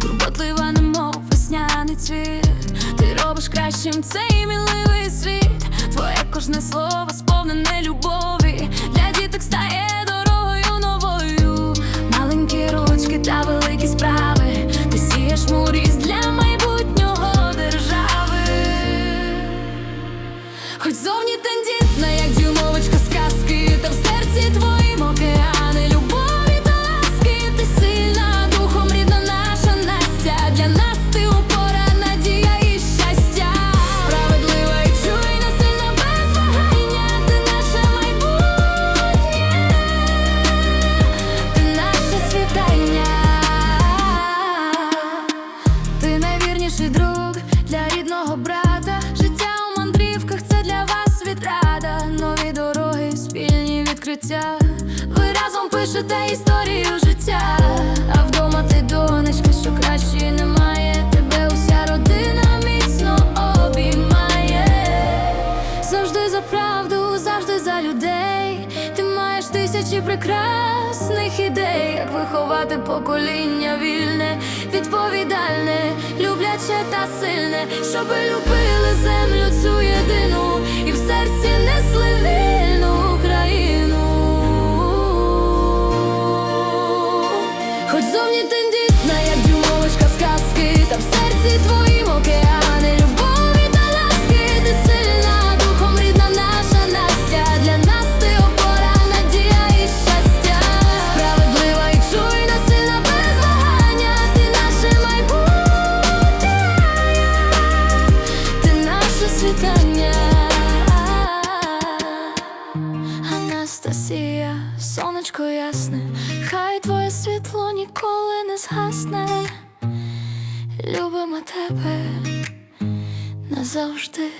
Турботлива, немов весняний цвіт, ти робиш кращим цей міливий світ, твоє кожне слово сповнене любов. Відкриття. Ви разом пишете історію життя. А вдома ти донечка, що кращої немає. Тебе уся родина міцно обіймає. Завжди за правду, завжди за людей. Ти маєш тисячі прекрасних ідей, як виховати покоління вільне, відповідальне, любляче та сильне, щоби любили землю тендітна, як дюмовочка сказки, та в серці твоїм океани сонечко ясне, хай твоє світло ніколи не згасне. Любимо тебе назавжди.